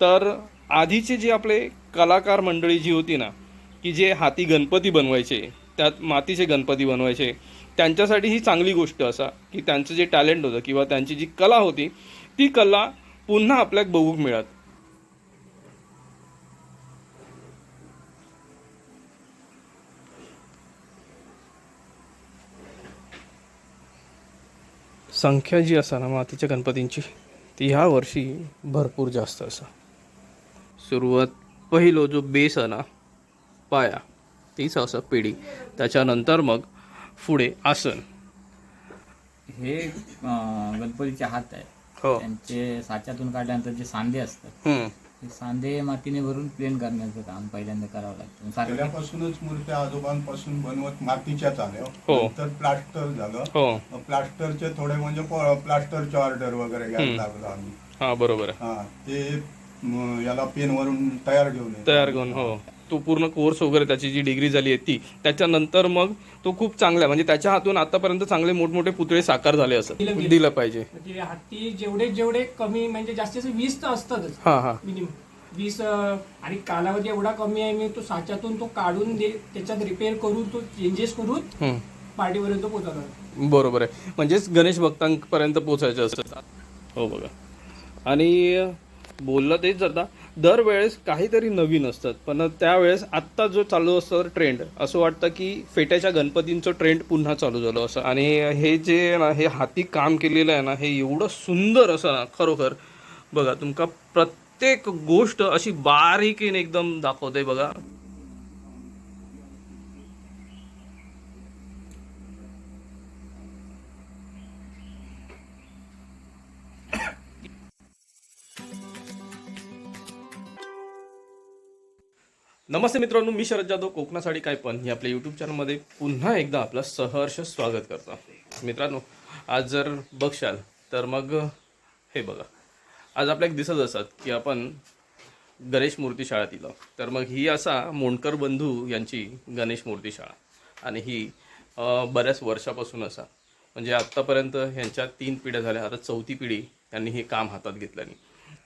तर आधीचे जे आपले कलाकार मंडळी जी होती ना की जे हाती गणपती बनवायचे त्यात मातीचे गणपती बनवायचे त्यांच्यासाठी ही चांगली गोष्ट असा की त्यांचं जे टॅलेंट होतं किंवा त्यांची जी कला होती ती कला पुन्हा आपल्याक बघूक मिळत. संख्या जी असा ना मातीच्या गणपतींची ती ह्या वर्षी भरपूर जास्त असा. सुरुवात पहिलो जो बेस आहे ना पाया तीच असं पिढी. त्याच्यानंतर मग पुढे आसन. हे गणपतीचे हात आहे. हो. त्यांचे साच्यातून काढल्यानंतर जे सांधे असतात हम्म. ते सांधे मातीने भरून प्लेन करण्याचं काम पहिल्यांदा करावं लागतं. सारखे. पहिल्यापासूनच मूर्त्या आजोबांपासून बनवत मातीच्याच आल्या. हो. नंतर प्लास्टर झालं. हो. मग प्लास्टरचे थोडे म्हणजे प- प्लास्टरचे ऑर्डर वगैरे घ्यायला. लागलो आम्ही. हा बरोबर आहे. हा ते म, याला पेनवरून तयार घेऊन येतो. तयार करून हो. तो पूर्ण कोर्स वगैरे त्याची जी डिग्री झाली आहे ती त्याच्यानंतर मग तो खूप चांगला आहे. म्हणजे त्याच्या हातून आतापर्यंत चांगले मोठमोठे पुतळे साकार झाले असं दिलं पाहिजे. ते हत्ती जेवढे जेवढे कमी म्हणजे जास्तीत जास्त वीस तर असतातच. हा हा. मिनिमम. वीस अं, आणि कालावधी एवढा कमी आहे मी तो साच्यातून तो काढून दे त्याच्यात रिपेअर करून तो चेंजेस करून हम्म. पार्टीपर्यंत पोहोचवणार बरोबर आहे. म्हणजेच गणेश भक्तांपर्यंत पोचायचं असतं. हो बघा. आणि बोललं तेच जाता. दरवेळेस काहीतरी नवीन असतात. पण त्यावेळेस आत्ता जो चालू असतो ट्रेंड असं वाटतं की फेट्याच्या गणपतींचं ट्रेंड पुन्हा चालू झालं असं. आणि हे जे ना हे हाती काम केलेलं आहे ना हे एवढं सुंदर असं ना खरोखर. बघा तुमका प्रत्येक गोष्ट अशी बारीकीने एकदम दाखवते बघा. नमस्ते मित्रांनो मी शरद जाधव कोकणासाठी काय पण हे आपल्या यूट्यूब चॅनलमध्ये पुन्हा एकदा आपलं सहर्ष स्वागत करतो. मित्रांनो आज जर बघशाल तर मग हे बघा. आज आपल्याला दिसत असत की आपण गणेश मूर्ती शाळेत येलो तर मग ही असा मोंडकर बंधू यांची गणेश मूर्ती शाळा. आणि ही बऱ्याच वर्षापासून असा. म्हणजे आत्तापर्यंत ह्यांच्या तीन पिढ्या झाल्या आता चौथी पिढी यांनी हे काम हातात घेतल्याने.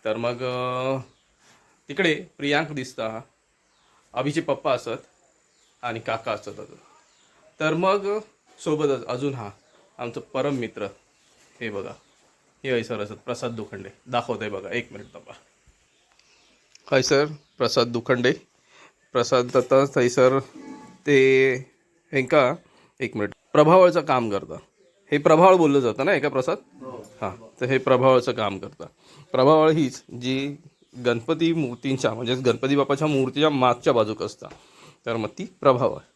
तर मग तिकडे प्रियांक दिसता. अभिचे पप्पा असत आणि काका असत अजून. तर मग सोबतच अजून हा आमचं परम मित्र. हे बघा. हे हयसर असत. प्रसाद दुखंडे. दाखवत आहे बघा. एक मिनिट तपा हाय सर. प्रसाद दुखंडे. प्रसाद दत्ता थैसर ते हेंका एक मिनिट. प्रभावळचं काम करतं. हे प्रभावळ बोललं जातं ना एका प्रसाद? हां. तर हे प्रभावळचं काम करतं. प्रभावळ हीच जी गणपती मूर्तींच्या म्हणजेच गणपती बाप्पाच्या मूर्तीच्या मागच्या बाजूक असता. तर मग ती प्रभाव आहे.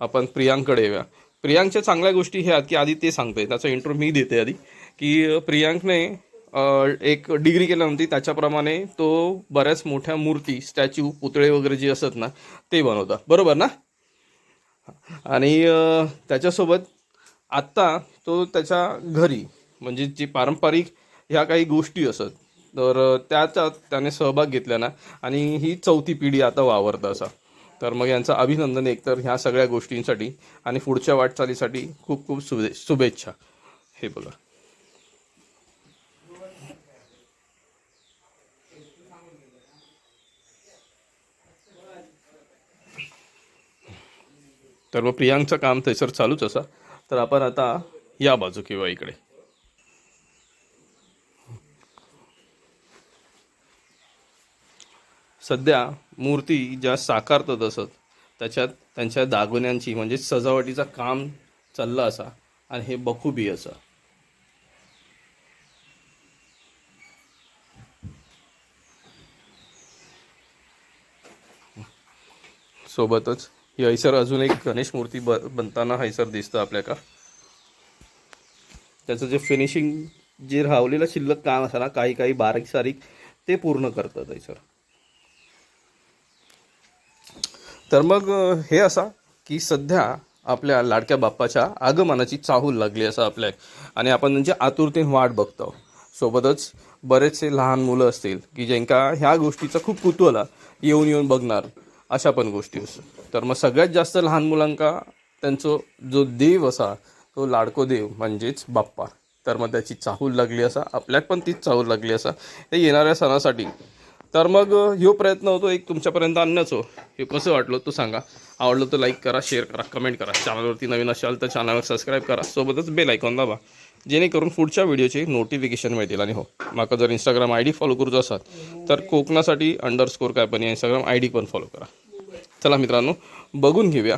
आपण प्रियांकडे येऊया. प्रियांकच्या चांगल्या गोष्टी ह्या आहेत की आधी ते सांगतोय. त्याचा इंट्रो मी देते आधी. की प्रियांकने एक डिग्री केल्यानंतर त्याच्याप्रमाणे तो बऱ्याच मोठ्या मूर्ती स्टॅच्यू पुतळे वगैरे जे असत ना ते बनवतात बरोबर ना? आणि त्याच्यासोबत आत्ता तो त्याच्या घरी म्हणजे जी पारंपरिक ह्या काही गोष्टी असत तर त्याचा त्याने सहभाग घेतला ना. आणि ही चौथी पिढी आता वावरतं असा. तर मग यांचं अभिनंदन एकतर ह्या सगळ्या गोष्टींसाठी आणि पुढच्या वाटचालीसाठी खूप खूप शुभे शुभेच्छा. हे बघा. तर मग प्रियांकचं काम थंयसर चालूच असा. तर आपण आता या बाजू किंवा इकडे. सध्या मूर्ती ज्या साकारतात असत त्याच्यात त्यांच्या दागिन्यांची म्हणजे सजावटीचा काम चाललं असा आणि हे बखूबी असा. सोबतच ही हैसर अजून एक गणेश मूर्ती ब बनताना हैसर दिसतं आपल्याला. त्याचं जे फिनिशिंग जे रावलेलं शिल्लक काम असा ना काही काही बारीक सारीक ते पूर्ण करतात हैसर. तर मग हे असा की सध्या आपल्या लाडक्या बाप्पाच्या आगमनाची चाहूल लागली असं आपल्या आणि आपण म्हणजे आतुरतेने वाट बघतो. सोबतच बरेचसे लहान मुलं असतील की ज्यांका ह्या गोष्टीचं खूप कुतूहल येऊन येऊन बघणार अशा पण गोष्टी असतात तर मग सगळ्यात जास्त लहान मुलांका त्यांचं जो देव असा तो लाडको देव म्हणजेच बाप्पा. तर मग त्याची चाहूल लागली असा आपल्याक पण तीच चाहूल लागली असा. हे येणाऱ्या सणासाठी तर मग ह्यो प्रयत्न होतो एक तुमच्यापर्यंत आणण्याचो. हे कसं वाटलं तो सांगा. आवडलं तर लाईक करा शेअर करा कमेंट करा. चॅनलवरती नवीन असाल तर चॅनलवर सबस्क्राईब करा. सोबतच बेल आयकॉन दाबा. जेणेकरून पुढच्या व्हिडिओचे नोटिफिकेशन मिळतील आणि हो माका जर इंस्टाग्राम आय डी फॉलो करूचो असाल तर कोकणासाठी अंडरस्कोर काय पण इंस्टाग्राम आय डी पण फॉलो करा. चला मित्रांनो बघून घेऊया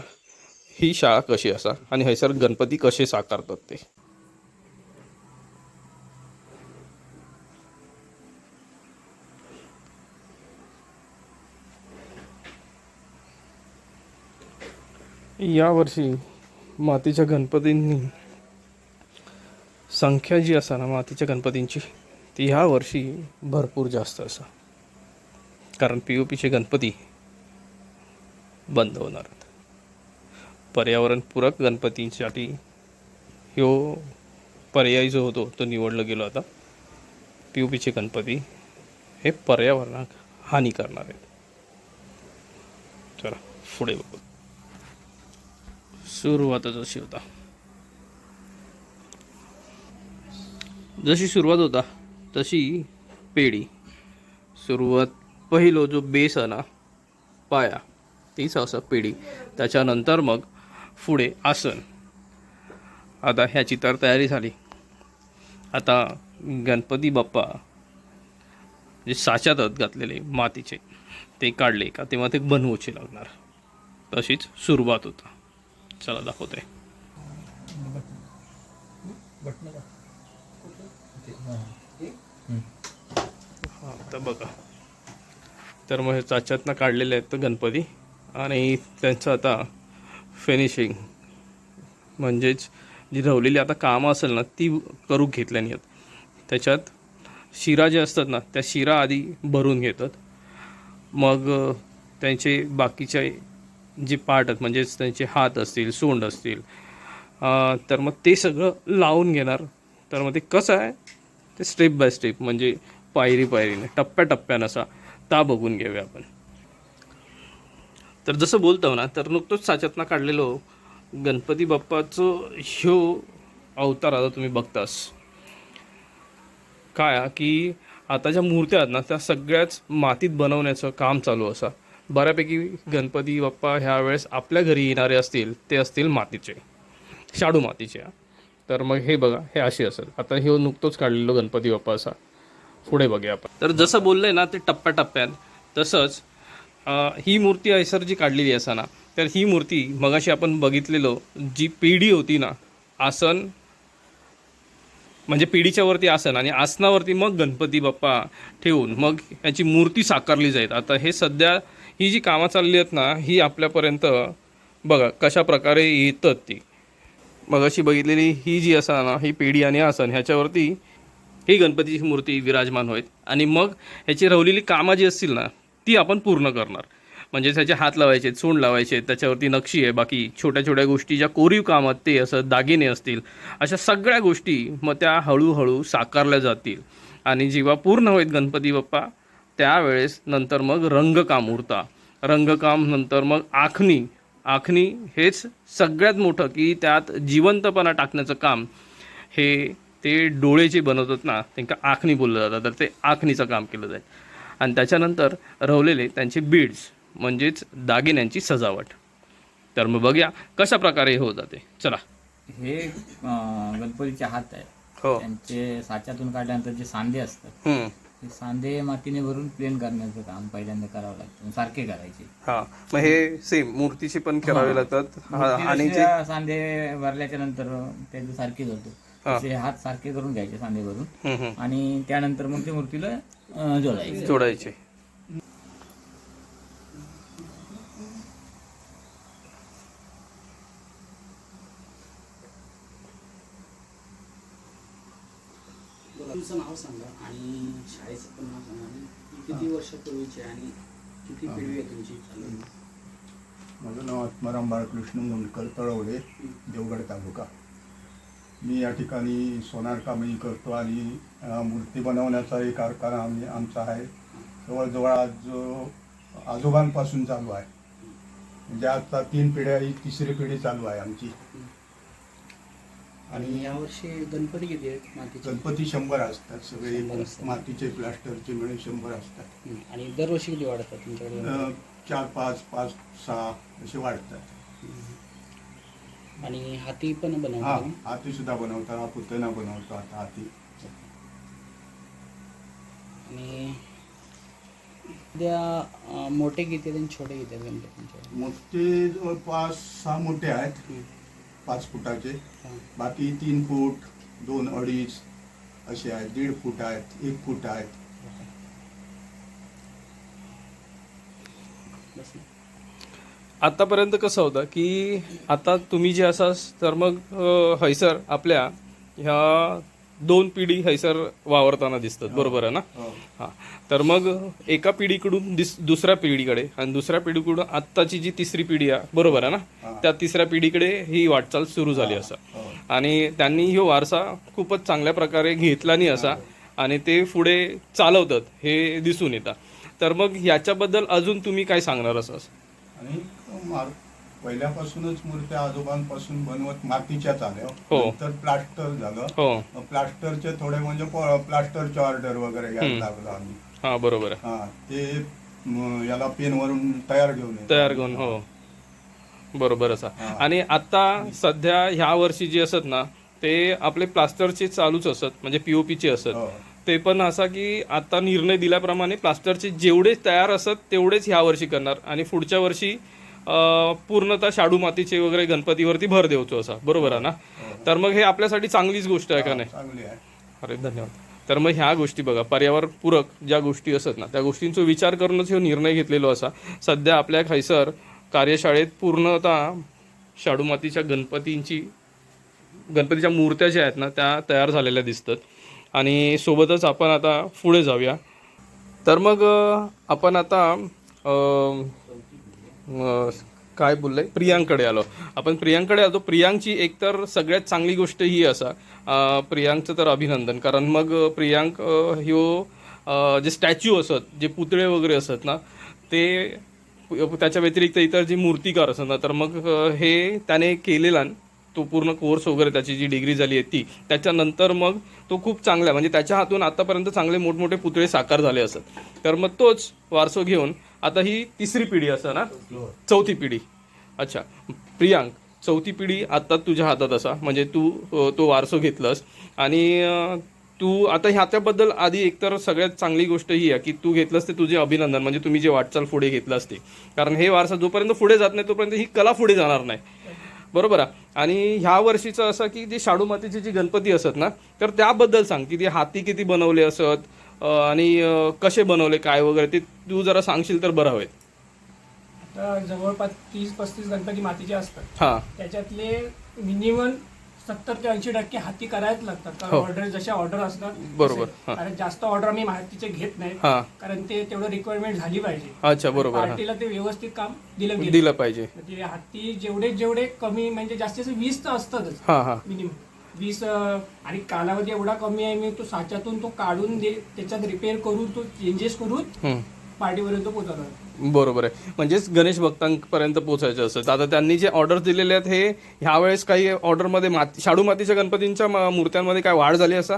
ही शाळा कशी असा आणि हैसर गणपती कसे साकारतात ते. यावर्षी मातीच्या गणपतींनी संख्या जी असा ना मातीच्या गणपतींची ती ह्या वर्षी भरपूर जास्त असा. कारण पी ओ पीचे गणपती बंद होणार आहेत. पर्यावरणपूरक गणपतींसाठी ह्यो पर्याय जो होतो तो निवडला गेलो आता पी ओ पीचे गणपती हे पर्यावरणाक हानी करणार आहेत. चला पुढे बघू. सुरुवातच अशी होता जशी सुरुवात होता तशी पेढी. सुरुवात पहिलो जो बेस आहे ना पाया तीच असं पेढी. त्याच्यानंतर मग पुढे आसन. आता ह्याची तर तयारी झाली. आता गणपती बाप्पा जे साच्यात आहेत घातलेले मातीचे ते काढले का तेव्हा ते बनवूचे लागणार. तशीच सुरुवात होता. चला दाखवते हां तर बघा. तर मग हे चाच्यातनं काढलेले आहेत तर गणपती आणि त्यांचं आता फिनिशिंग म्हणजेच जी धवलेली आता कामं असेल ना ती करू घेतल्यानी आहेत त्याच्यात शिरा जे असतात ना त्या शिरा आधी भरून घेतात. मग त्यांचे बाकीचे जे पार्ट आहेत म्हणजेच त्यांचे हात असतील सोंड असतील तर मग ते सगळं लावून घेणार. तर मग ते कसं आहे? ते स्टेप बाय स्टेप म्हणजे पायरी पायरीने टप्प्याटप्प्यानं असा ता बघून घेऊया आपण. तर जसं बोलतो ना तर नुकतंच साच्यातनं काढलेलो गणपती बाप्पाचं ह्यो अवतार आता तुम्ही बघतास. काय की आता ज्या मूर्त्या आहेत ना त्या सगळ्याच मातीत बनवण्याचं काम चालू असा. बऱ्यापैकी गणपती बाप्पा ह्या वेळेस आपल्या घरी येणारे असतील ते असतील मातीचे. शाडू मातीचे. तर मग हे बघा हे अशी असेल. आता हे नुकतोच काढलेलो गणपती बाप्पा असा. पुढे बघूया आपण. तर जसं बोललंय ना ते टप्प्याटप्प्यात. तसंच ही मूर्ती ऐसर जी काढलेली असा ना तर ही मूर्ती मगाशी आपण बघितलेलो जी पिढी होती ना आसन म्हणजे पिढीच्या वरती आसन आणि आसनावरती मग गणपती बाप्पा ठेवून मग याची मूर्ती साकारली जाईल. आता हे सध्या ही जी कामं चालली आहेत ना ही आपल्यापर्यंत बघा कशा प्रकारे येतात ती. मग अशी बघितलेली ही जी असा ना ही पेढी आणि आसन ह्याच्यावरती ही गणपतीची मूर्ती विराजमान होईल. आणि मग ह्याची रवलेली कामं जी असतील ना ती आपण पूर्ण करणार. म्हणजे त्याचे हात लावायचे चोंड लावायचे त्याच्यावरती नक्षी आहे बाकी छोट्या छोट्या गोष्टी ज्या कोरीव कामात ते असं दागिने असतील. अशा सगळ्या गोष्टी मग त्या हळूहळू साकारल्या जातील. आणि जेव्हा पूर्ण होईल गणपती बाप्पा त्यावेळेस नंतर मग रंगकाम उरता. रंगकाम नंतर मग आखणी. आखणी हेच सगळ्यात मोठं की त्यात जिवंतपणा टाकण्याचं काम. हे ते डोळे जे बनवतात ना त्यांना आखणी बोललं जातं तर ते आखणीचं काम केलं जाईल. आणि त्याच्यानंतर रवलेले त्यांचे बीड्स म्हणजेच दागिन्यांची सजावट. तर मग बघूया कशा प्रकारे हे जाते. चला. हे गणपतीचे हात आहेत. हो. त्यांचे साच्यातून काढल्यानंतर जे सांधे असतात. ते सांधे मातीने भरून प्लेन करण्याचं काम पहिल्यांदा करावं लागतं. सारखे करायचे. हा मग हे सेम मूर्तीची पण करावे लागतात. हा, आणि सांधे भरल्याच्या नंतर त्याचे सारखेच होतो. तसे हात सारखे करून घ्यायचे सांधे भरून. हम्म, हम्म. आणि त्यानंतर मग ते मूर्तीला अं, जोडायचे. जोडायचे. तुमचं नाव सांगा आणि शाळेचं पण नाव सांगा. आणि किती वर्षापूर्वीचे आणि किती पिढी आहे तुमची? चालू माझं नाव आत्माराम बाळकृष्ण मुंडकर तळवडे देवगड तालुका. मी या ठिकाणी सोनार कामही करतो आणि मूर्ती बनवण्याचाही कारखाना आम्ही आमचा आहे. जवळजवळ आज आजोबांपासून चालू आहे. म्हणजे आता तीन पिढ्या ही तिसरी पिढी चालू आहे आमची. आणि यावर्षी गणपती किती आहेत मातीचे गणपती शंभर असतात सगळे शंभर असतात. मातीचे प्लास्टरचे मिळून शंभर असतात हं. आणि दरवर्षी किती वाढतात तुमच्याकडे अं, चार पाच पाच सहा असे वाढतात आणि हाती पण हा बनवतात ना? हाती सुद्धा बनवतात हा पुतना बनवतो आता हाती आणि अं, मोठे किती आहेत आणि छोटे किती आहेत गणपतींचे मोठे जवळपास सहा मोठे आहेत हं. पाच फुटाचे. बाकी तीन फूट दोन अडीच असे आहेत. दीड फूट आहेत एक फूट आहेत. आतापर्यंत कसं होतं की आता तुम्ही जे असाल तर मग हैसर आपल्या ह्या दोन पिढी हैसर वावरताना दिसतात. बरोबर आहे ना? हो. हां. तर मग एका पिढीकडून दिस दुसऱ्या पिढीकडे आणि दुसऱ्या पिढीकडून आत्ताची जी तिसरी पिढी आहे बरोबर आहे ना? हां. त्या तिसऱ्या पिढीकडे ही वाटचाल सुरू झाली असं. हो. आणि त्यांनी ही वारसा खूपच चांगल्या प्रकारे घेतला नाही असा आणि ते पुढे चालवतात हे दिसून येतं. तर मग याच्याबद्दल अजून तुम्ही काय सांगणार असं पहिल्यापासूनच मूर्त्या आजोबांपासून बनवत मातीच्याच आल्या हो. नंतर प्लास्टर झालं हो प्लास्टरचे थोडे म्हणजे प- प्लास्टरचे ऑर्डर वगैरे घ्यायला. लागलो आम्ही हां बरोबर आहे हा ते म, याला पेनवरून तयार घेऊन येतो. तयार घेऊन हो बरोबर असा. आणि आता सध्या ह्या वर्षी जे असत ना ते आपले प्लास्टरचे चालूच असत म्हणजे पीओपीचे असत हो. ते पण असा की आता निर्णय दिल्याप्रमाणे प्लास्टरचे जेवढे तयार असत तेवढेच ह्या वर्षी करणार आणि पुढच्या वर्षी पूर्णतः शाडू मातीचे वगैरे गणपतीवरती भर देवचो असा. बरोबर आहे ना? तर मग हे आपल्यासाठी चांगलीच गोष्ट आहे का नाही? अरे धन्यवाद. तर मग ह्या गोष्टी बघा पर्यावरण पूरक ज्या गोष्टी असत ना त्या गोष्टींचा विचार करूनच हे निर्णय घेतलेलो असा. सध्या आपल्या खैसर कार्यशाळेत पूर्णतः शाडू मातीच्या गणपतींची गणपतीच्या मूर्त्या ज्या आहेत ना त्या तयार झालेल्या दिसतात. आणि सोबतच आपण आता पुढे जाऊया. तर मग आपण आता काय बोललं? काय बोललंय प्रियांकडे आलो. आपण प्रियांकडे आलो. प्रियांकची एकतर सगळ्यात चांगली गोष्ट ही असा. प्रियांकचं तर अभिनंदन. कारण मग प्रियांक ह्यो जे स्टॅच्यू असत जे पुतळे वगैरे असत ना ते त्याच्या व्यतिरिक्त इतर जे मूर्तिकार असत ना तर मग हे त्याने केलेला तो पूर्ण कोर्स वगैरे त्याची जी डिग्री झाली आहे ती त्याच्यानंतर मग तो खूप चांगला म्हणजे त्याच्या हातून आतापर्यंत चांगले मोठमोठे पुतळे साकार झाले असत. तर मग तोच वारसो घेऊन आता ही तिसरी पिढी असं ना? चौथी पिढी. अच्छा. प्रियांक चौथी पिढी आता तुझ्या हातात असा. म्हणजे तू तो वारसो घेतलंस. आणि तू आता ह्याच्याबद्दल आधी एकतर सगळ्यात चांगली गोष्ट ही आहे की तू घेतलंस ते तुझे अभिनंदन. म्हणजे तुम्ही जे वाटचाल पुढे घेतलं असते कारण हे वारसा जोपर्यंत पुढे जात नाही तोपर्यंत ही कला पुढे जाणार नाही. बरोबर आहे? आणि ह्या वर्षीचं असं की जे शाडू मातीची जी गणपती असत ना तर त्याबद्दल सांग की ते हाती किती बनवले असत आणि कसे बनवले काय वगैरे ते तू जरा सांगशील तर बरं हवेत आता जवळपास तीस पस्तीस गणपती मातीचे असतात. हां. त्याच्यातले मिनिमम सत्तर ते ऐंशी टक्के हाती करायच लागतात. कारण हो. ऑर्डर जशा ऑर्डर असतात बरोबर, तसे. हा. कारण जास्त ऑर्डर आम्ही मातीचे घेत नाही. हां. कारण ते तेवढं रिक्वायरमेंट झाली पाहिजे. अच्छा बरोबर हां. पार्टीला ते व्यवस्थित काम दिलं गेलं. दिलं पाहिजे. हाती जेवढे जेवढे कमी म्हणजे जास्तीत जास्त वीस तर असतातच. हां हां. मिनिमम. वीस आणि कालावधी एवढा कमी आहे मी तो साच्यातून तो काढून दे त्याच्यात रिपेअर करून तो चेंजेस करून. पार्टीपर्यंत पोहोचवणार बरोबर आहे. म्हणजेच गणेश भक्तांपर्यंत पोहोचायचं असतं आता त्यांनी जे ऑर्डर दिलेले आहेत हे ह्यावेळेस काही ऑर्डरमध्ये माती शाडू मातीच्या गणपतींच्या म- मूर्त्यांमध्ये काय वाढ झाली असा?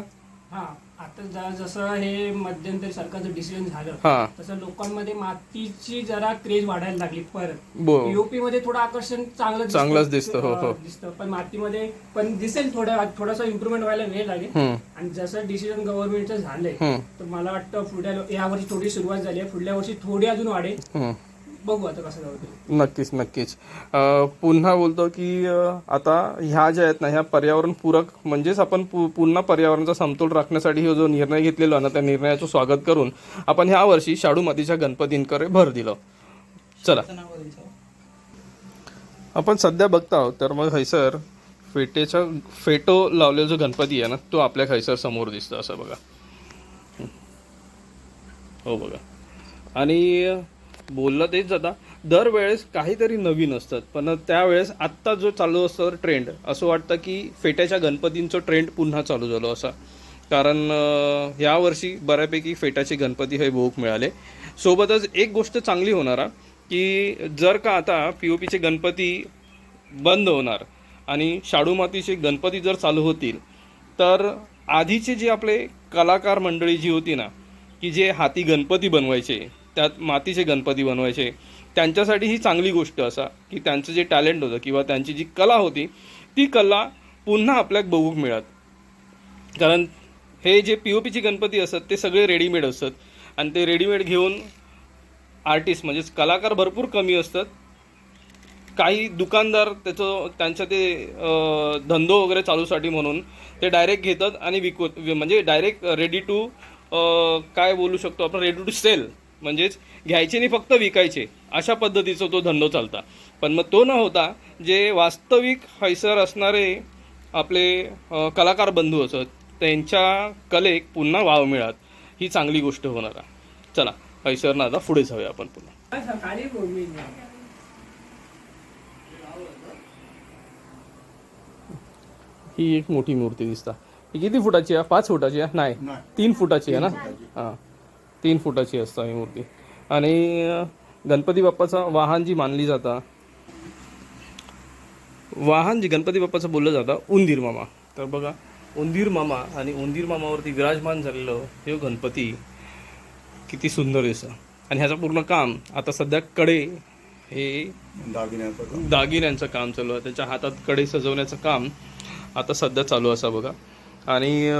हा. आता ज- जसं हे मध्यंतरी सरकारचं डिसिजन झालं तसं लोकांमध्ये मातीची जरा क्रेज वाढायला लागली परत. बो. मध्ये थोडं आकर्षण चांगलं दिसतं. चांगलंच दिसतं, हो, हो. अं, दिसतं. पण मातीमध्ये पण दिसेल थोडं थोडासा इम्प्रुव्हमेंट व्हायला वेळ लागेल. हम्म, आणि जसं डिसिजन गव्हर्नमेंटचं झालंय हम्म, तर मला वाटतं पुढल्या या वर्षी थोडी सुरुवात झाली आहे. पुढल्या वर्षी थोडी अजून वाढेल. हम्म. बघू आता कसं जाऊ नक्कीच नक्कीच. पुन्हा बोलतो की आता ह्या ज्या आहेत ना ह्या पर्यावरण पूरक म्हणजेच आपण पु- पुन्हा पर्यावरणाचा समतोल राखण्यासाठी हा जो निर्णय घेतलेला ना त्या निर्णयाचं स्वागत करून आपण ह्या वर्षी शाडू मातीच्या गणपतींकडे भर दिलं. चला. आपण सध्या बघता आहोत तर मग हैसर फेटेचा फेटो लावलेला जो गणपती आहे ना तो आपल्या खैसर समोर दिसतो असं बघा. हो बघा. आणि बोललं तेच जाता दरवेळेस काहीतरी नवीन असतात. पण त्यावेळेस आत्ता जो चालू असतो ट्रेंड असं वाटतं की फेट्याच्या गणपतींचं ट्रेंड पुन्हा चालू झालो असा. कारण अं, यावर्षी बऱ्यापैकी फेटाचे गणपती हे भोग मिळाले. सोबतच एक गोष्ट चांगली होणार की जर का आता पी ओ पीचे गणपती बंद होणार आणि शाडू मातीचे गणपती जर चालू होतील तर आधीचे जे आपले कलाकार मंडळी जी होती ना की जे हाती गणपती बनवायचे त्यात मातीचे गणपती बनवायचे. त्यांच्यासाठी ही चांगली गोष्ट असा की त्यांचं जे टॅलेंट होतं किंवा त्यांची जी कला होती ती कला पुन्हा आपल्याक बघूक मिळत. कारण हे जे पी ओ पीची गणपती असतात ते सगळे रेडीमेड असतात आणि ते रेडीमेड घेऊन आर्टिस्ट म्हणजेच कलाकार भरपूर कमी असतात. काही दुकानदार त्याचं त्यांचं ते धंदो वगैरे चालूसाठी म्हणून ते डायरेक्ट घेतात आणि विकत म्हणजे डायरेक्ट रेडी टू काय बोलू शकतो आपण रेडी टू सेल म्हणजेच घ्यायचे आणि फक्त विकायचे. अशा पद्धतीचा तो धंदो चालता. पण मग तो न होता जे वास्तविक हैसर असणारे आपले कलाकार बंधू असत त्यांच्या कलेक पुन्हा वाव मिळत ही चांगली गोष्ट होणार आहे. चला हैसर ना आता पुढे जाऊया आपण पुन्हा. ही एक मोठी मूर्ती दिसता. ही किती फुटाची आहे? पाच फुटाची आहे? नाही. नाही. तीन फुटाची आहे ना? हां. तीन फुटाची असतं ही मूर्ती. आणि गणपती बाप्पाचं वाहन जी मानली जाता वाहन जी गणपती बाप्पाचं बोललं जातं उंदीर मामा. तर बघा उंदीर मामा आणि उंदीर मामावरती विराजमान झालेलं हे गणपती किती सुंदर दिसतं. आणि ह्याचं पूर्ण काम आता सध्या कडे हे दागिन्याचं दागिन्यांचं काम चालू आहे. त्याच्या हातात कडे सजवण्याचं काम आता सध्या चालू असा बघा. आणि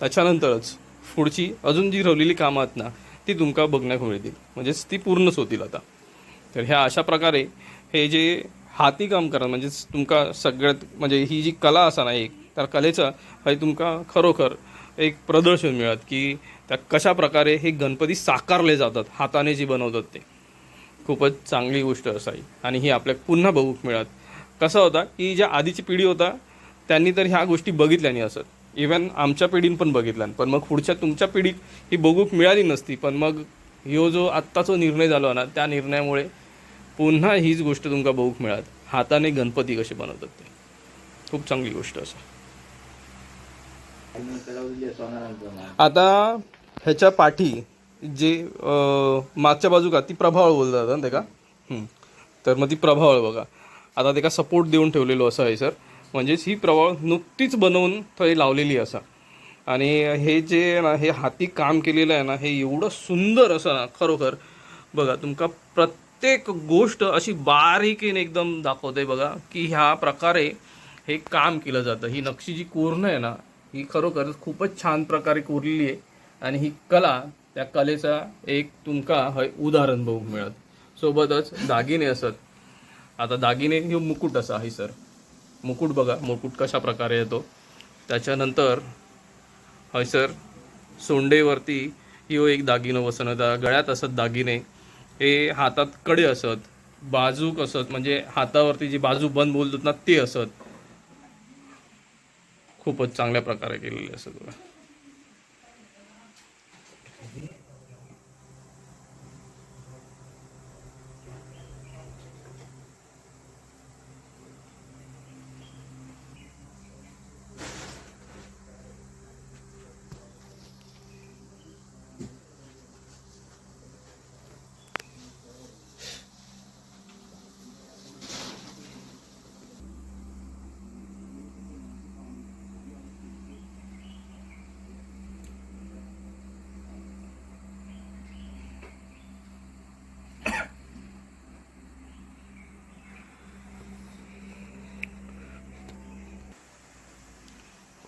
त्याच्यानंतरच पुढची अजून जी रवलेली कामं आहेत ना ती तुमका बघण्याक मिळतील म्हणजेच ती पूर्णच होतील आता. तर ह्या अशा प्रकारे हे जे हाती काम करा म्हणजेच तुमका सगळ्यात म्हणजे ही जी कला असा ना एक त्या कलेचं हे तुमका खरोखर एक प्रदर्शन मिळत की त्या कशा प्रकारे हे गणपती साकारले जातात हाताने जी बनवतात ते. खूपच चांगली गोष्ट असावी. आणि ही आपल्या पुन्हा बघूक मिळत. कसं होता की ज्या आधीची पिढी होता त्यांनी तर ह्या गोष्टी बघितल्या नाही असत इवन आमच्या पिढीन पण बघितल्या पण मग पुढच्या तुमच्या पिढीत ही बघूक मिळाली नसती पण मग ह्यो जो आत्ताचा निर्णय झाला ना त्या निर्णयामुळे पुन्हा हीच गोष्ट तुमका बघूक मिळत हाताने गणपती कसे बनवतात ते. खूप चांगली गोष्ट असं. आता ह्याच्या पाठी जे मागच्या बाजू का ती प्रभावळ बोलतात ना ते का? हं. तर मग ती प्रभावळ बघा. आता ते का सपोर्ट देऊन ठेवलेलो असं आहे सर म्हणजेच ही प्रवाळ नुकतीच बनवून थंय लावलेली असा. आणि हे जे ना हे हाती काम केलेलं आहे ना हे एवढं सुंदर असं ना खरोखर. बघा तुमका प्रत्येक गोष्ट अशी बारीकीने एकदम दाखवते बघा की ह्या प्रकारे हे काम केलं जातं. ही नक्षी जी कोरणं आहे ना ही खरोखर खूपच छान प्रकारे कोरलेली आहे. आणि ही कला त्या कलेचा एक तुमका हय उदाहरण बघूक मिळत. सोबतच दागिने असत. आता दागिने हे मुकुट असा आहे सर. मुकुट बघा मुकुट कशा प्रकारे येतो. त्याच्यानंतर हय सर सोंडेवरती ह्यो एक दागिनो बसन होता गळ्यात असत दागिने हे हातात कडे असत बाजूक असत म्हणजे हातावरती जी बाजू बंद बोलतात ना ते असत. खूपच चांगल्या प्रकारे केलेले असत बघा.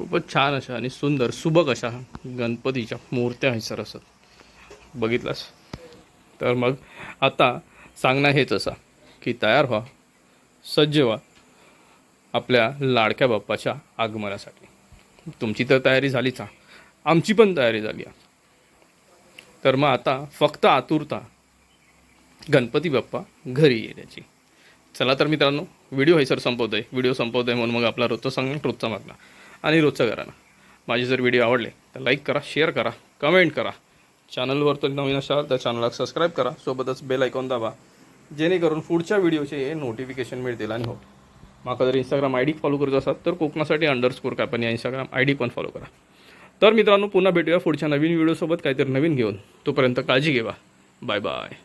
खूपच छान अशा आणि सुंदर सुबक अशा गणपतीच्या मूर्त्या आहेत सर असत बघितलास? तर मग आता सांगणं हेच असा की तयार व्हा सज्ज व्हा आपल्या लाडक्या बाप्पाच्या आगमनासाठी. तुमची तर तयारी झालीच हा. आमची पण तयारी झाली आहे तर मग आता फक्त आतुरता गणपती बाप्पा घरी येण्याची. चला तर मित्रांनो व्हिडिओ हे सर संपवतोय. व्हिडिओ संपवतोय म्हणून मग आपला रोजचा सांग रोजचा मागणं. आणि रोजचं करा ना. माझे जर व्हिडिओ आवडले तर लाईक करा शेअर करा कमेंट करा. चॅनलवर तर नवीन असाल तर चॅनलला सबस्क्राईब करा. सोबतच बेल ऐकून दाबा. जेणेकरून पुढच्या व्हिडिओचे नोटिफिकेशन मिळतील आणि हो. माका जर इंस्टाग्राम आय डी फॉलो करत असाल तर कोकणासाठी अंडरस्कोर काय पण या इंस्टाग्राम आय डी पण फॉलो करा. तर मित्रांनो पुन्हा भेटूया पुढच्या नवीन व्हिडिओसोबत काहीतरी नवीन घेऊन. तोपर्यंत काळजी घेवा. Bye bye